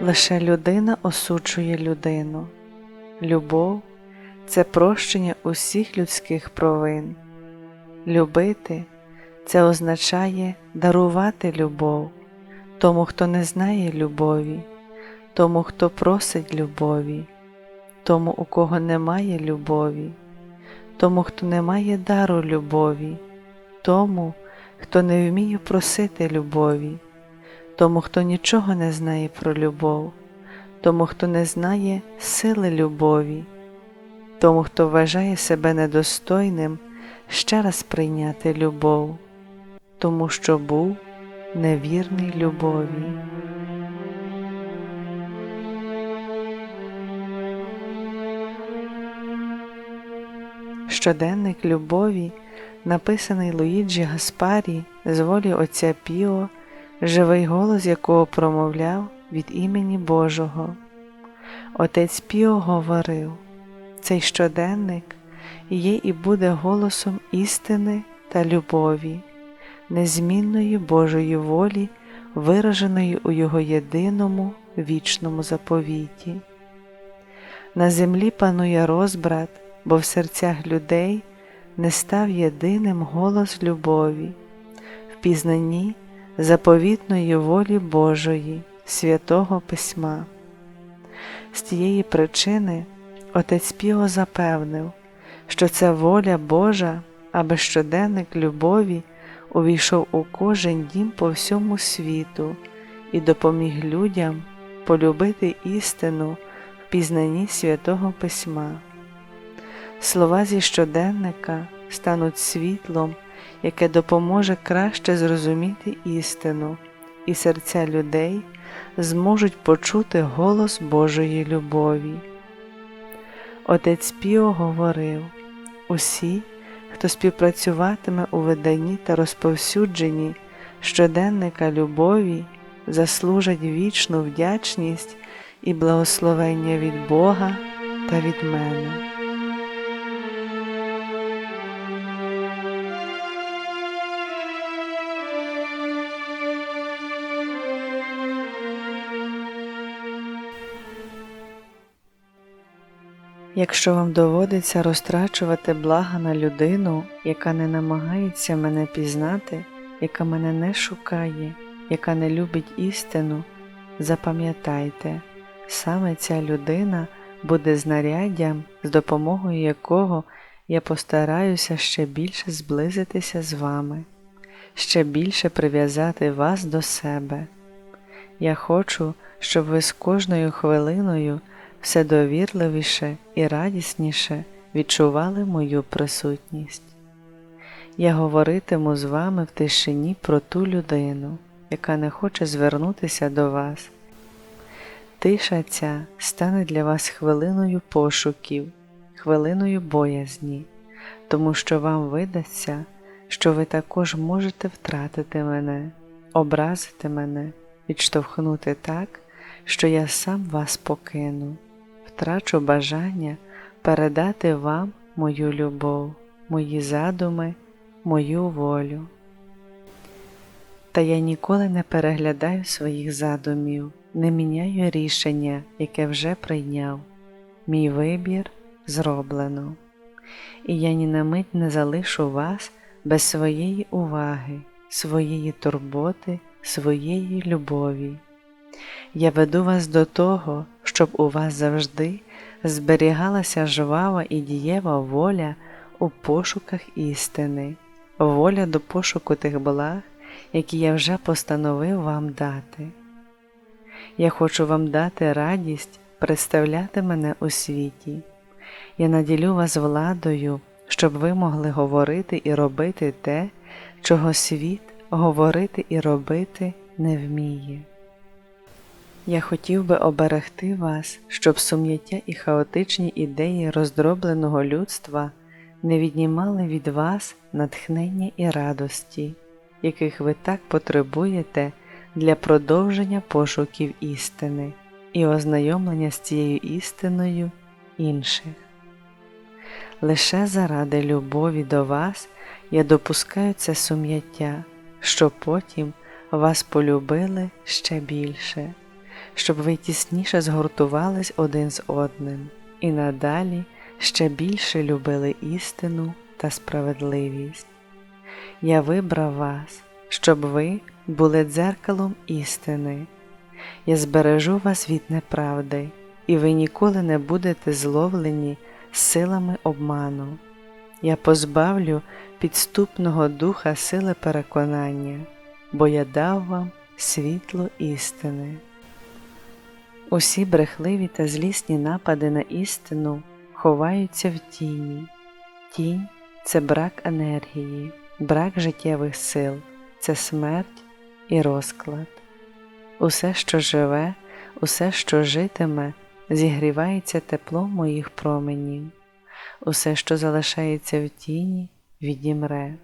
Лише людина осуджує людину. Любов це прощення усіх людських провин. Любити це означає дарувати любов тому, хто не знає любові, тому, хто просить любові, тому, у кого немає любові, тому, хто не має дару любові, тому, хто не вміє просити любові, тому, хто нічого не знає про любов, тому, хто не знає сили любові, тому, хто вважає себе недостойним ще раз прийняти любов, тому що був невірний любові. Щоденник любові, написаний Луїджі Гаспарі з волі Отця Піо, живий голос якого промовляв від імені Божого. Отець Піо говорив, цей щоденник є і буде голосом істини та любові, незмінної Божої волі, вираженої у Його єдиному вічному заповіті. На землі панує розбрат, бо в серцях людей не став єдиним голос любові, в пізнанні заповітної волі Божої, святого Письма. З тієї причини Отець Піо запевнив, що це воля Божа, аби щоденник любові увійшов у кожен дім по всьому світу і допоміг людям полюбити істину в пізнанні святого Письма. Слова зі щоденника стануть світлом, яке допоможе краще зрозуміти істину, і серця людей зможуть почути голос Божої любові. Отець Піо говорив усі, хто співпрацюватиме у виданні та розповсюдженні щоденника любові, заслужать вічну вдячність і благословення від Бога та від мене. Якщо вам доводиться розтрачувати блага на людину, яка не намагається мене пізнати, яка мене не шукає, яка не любить істину, запам'ятайте, саме ця людина буде знаряддям, з допомогою якого я постараюся ще більше зблизитися з вами, ще більше прив'язати вас до себе. Я хочу, щоб ви з кожною хвилиною все довірливіше і радісніше відчували мою присутність. Я говоритиму з вами в тишині про ту людину, яка не хоче звернутися до вас. Тиша ця стане для вас хвилиною пошуків, хвилиною боязні, тому що вам видасться, що ви також можете втратити мене, образити мене, відштовхнути так, що я сам вас покину втрачу бажання передати вам мою любов, мої задуми, мою волю. Та я ніколи не переглядаю своїх задумів, не міняю рішення, яке вже прийняв. Мій вибір зроблено, і я ні на мить не залишу вас без своєї уваги, своєї турботи, своєї любові. Я веду вас до того, щоб у вас завжди зберігалася жвава і дієва воля у пошуках істини, воля до пошуку тих благ, які я вже постановив вам дати. Я хочу вам дати радість представляти мене у світі. Я наділю вас владою, щоб ви могли говорити і робити те, чого світ говорити і робити не вміє. Я хотів би оберегти вас, щоб сум'яття і хаотичні ідеї роздробленого людства не віднімали від вас натхнення і радості, яких ви так потребуєте для продовження пошуків істини і ознайомлення з цією істиною інших. Лише заради любові до вас я допускаю це сум'яття, що потім вас полюбили ще більше щоб ви тісніше згуртувались один з одним і надалі ще більше любили істину та справедливість. Я вибрав вас, щоб ви були дзеркалом істини. Я збережу вас від неправди, і ви ніколи не будете зловлені силами обману. Я позбавлю підступного духа сили переконання, бо я дав вам світло істини. Усі брехливі та злісні напади на істину ховаються в тіні. Тінь це брак енергії, брак життєвих сил, це смерть і розклад. Усе, що живе, усе, що житиме, зігрівається теплом моїх променів, усе, що залишається в тіні, відімре.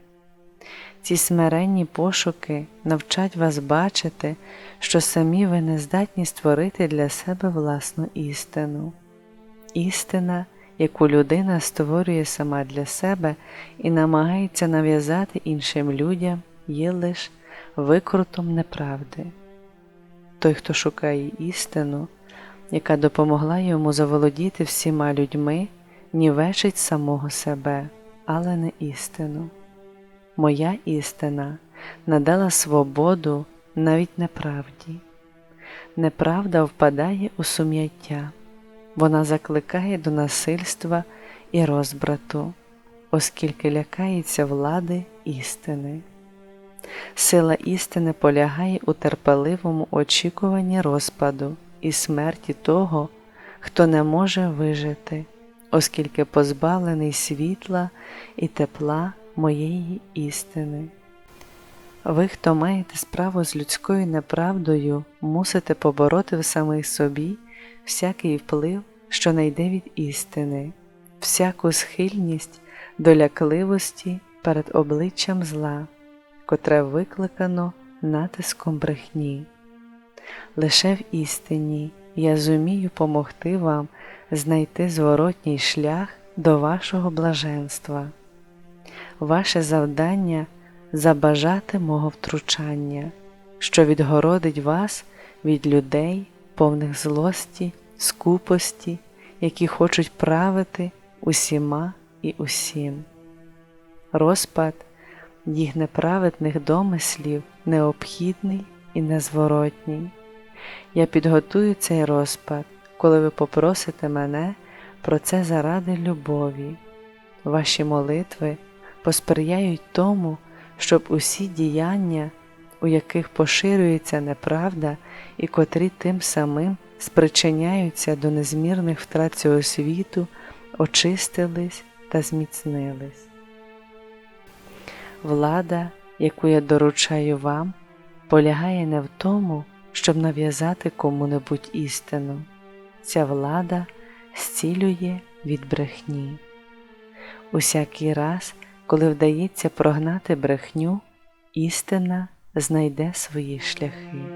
Ці смиренні пошуки навчать вас бачити, що самі ви не здатні створити для себе власну істину. Істина, яку людина створює сама для себе і намагається нав'язати іншим людям, є лише викрутом неправди. Той, хто шукає істину, яка допомогла йому заволодіти всіма людьми, нівечить самого себе, але не істину. Моя істина надала свободу навіть неправді. Неправда впадає у сум'яття, вона закликає до насильства і розбрату, оскільки лякається влади істини. Сила істини полягає у терпеливому очікуванні розпаду і смерті того, хто не може вижити, оскільки позбавлений світла і тепла моєї істини. Ви, хто маєте справу з людською неправдою, мусите побороти в самих собі всякий вплив, що не йде від істини, всяку схильність до лякливості перед обличчям зла, котре викликано натиском брехні. Лише в істині я зумію помогти вам знайти зворотній шлях до вашого блаженства. Ваше завдання забажати мого втручання, що відгородить вас від людей, повних злості, скупості, які хочуть правити усіма і усім. Розпад їх неправедних домислів необхідний і незворотній. Я підготую цей розпад, коли ви попросите мене про це заради любові. Ваші молитви посприяють тому, щоб усі діяння, у яких поширюється неправда і котрі тим самим спричиняються до незмірних втрат цього світу, очистились та зміцнились. Влада, яку я доручаю вам, полягає не в тому, щоб нав'язати кому-небудь істину. Ця влада зцілює від брехні. Усякий раз, коли вдається прогнати брехню, істина знайде свої шляхи.